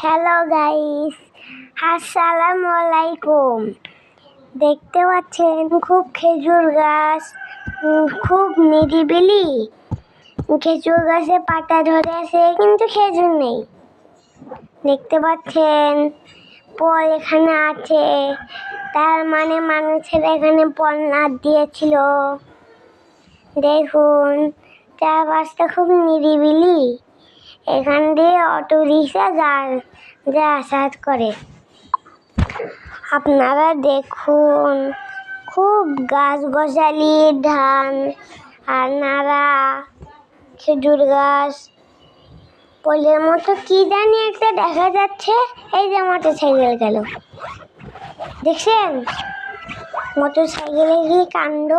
Hello guys আসসালামু আলাইকুম দেখতে পাচ্ছেন খুব খেজুর গাছ খুব নিরিবিলি। খেজুর গাছে পাতা ধরে আছে, কিন্তু খেজুর নেই। দেখতে পাচ্ছেন, পল এখানে আছে। তার মানে মানুষের এখানে পল না দিয়েছিল। দেখুন, চারপাশটা খুব নিরিবিলি। এখান দিয়ে অটো রিক্সা যা যাতায়াত করে। আপনারা দেখুন, খুব গাছ গজালি ধান আর নাড়া খেজুর গাছ। পোলের মতো কি জানি একটা দেখা যাচ্ছে, এই যে মোটর সাইকেল গেল। দেখছেন? মোটর সাইকেলের কি কাণ্ড?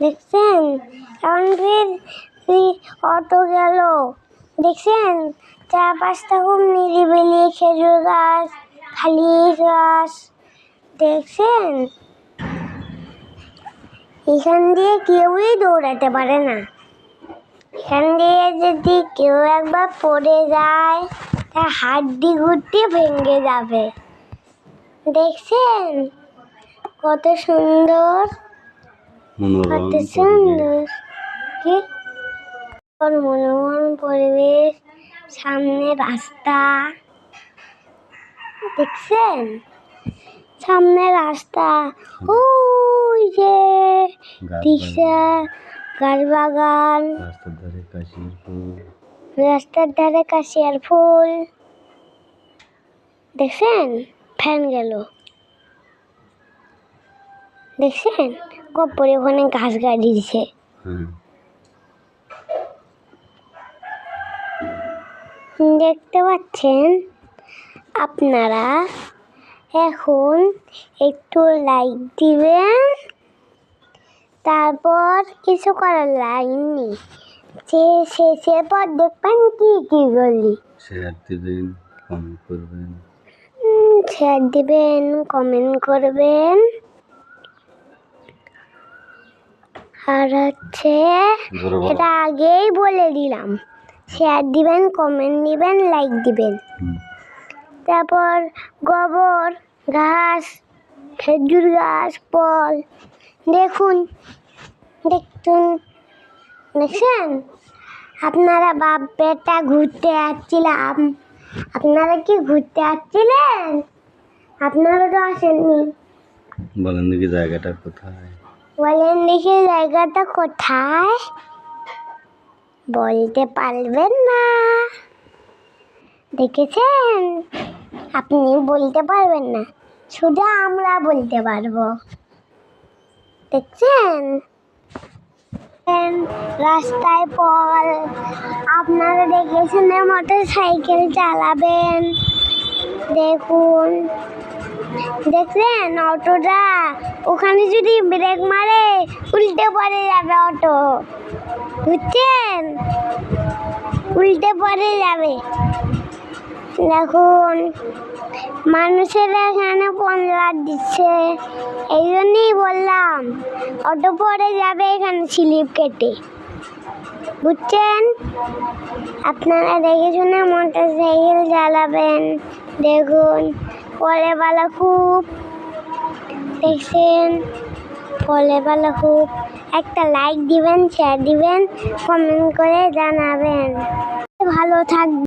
দেখছেন? ফির অটো গেল। দেখছেন? চারপাশটা খুব নিরিবিলি খেজুর গাছ খালি গাছ। দেখছেন? এখান দিয়ে কেউই দৌড়াতে পারে না। এখান দিয়ে যদি কেউ একবার পড়ে যায় তার হাড্ডি গুড্ডি ভেঙে যাবে। দেখছেন? কত সুন্দর। কত সুন্দর। কি? মনোরম পরিবেশ সামনে রাস্তা। দেখছেন? সামনে রাস্তা। ওই যে রিক্সা গাছ বাগান। রাস্তার ধারে কাশির ফুল। রাস্তার ধারে কাশিয়ার ফুল। দেখছেন? ফ্যান গেল। দেখছেন? কপরে ওখানে ঘাস গাড়ি দিছে হ্যাঁ। দেখতে পাচ্ছেন? আপনারা এখন একটু লাইক দিবেন। তারপর কিছু করার লাইন নেই। সে শেষের পর দেখবেন কি কি শেয়ার দিবেন কমেন্ট করবেন। শেয়ার দিবেন কমেন্ট করবেন। আর হচ্ছে এটা আগেই বলে দিলাম। শেয়ার দিবেন কমেন্ট দিবেন লাইক দিবেন। তারপর গোবর ঘাস খেজুর গাছ ফল দেখুন দেখুন দেখছেন? আপনারা বাপ বেটা ঘুরতে যাচ্ছিলাম আপনারা কি ঘুরতে যাচ্ছিলেন আপনারা তো আসেননি। বলেন দেখি জায়গাটা কোথায়। বলেন দেখি জায়গাটা কোথায়? বলতে পারবেন না। দেখেছেন? আপনি বলতে পারবেন না। শুধু আমরা বলতে পারব। দেখছেন? রাস্তায় পল। আপনারা দেখেছেন মোটর সাইকেল চালাবেন? দেখুন। দেখলেন অটোটা? ওখানে যদি ব্রেক মারে, উল্টে পড়ে যাবে অটো। উল্টে পড়ে যাবে। দেখুন, মানুষের এখানে পঞ্চাশ দিচ্ছে, এই জন্যই বললাম, অটো পড়ে যাবে এখানে স্লিপ কেটে। বুঝছেন? আপনারা দেখে শুনে মোটর সাইকেল চালাবেন। দেখুন, পরে বেলা খুব দেখছেন? ভালো খুব একটা লাইক দিবেন শেয়ার দিবেন কমেন্ট করে জানাবেন। ভালো থাকবেন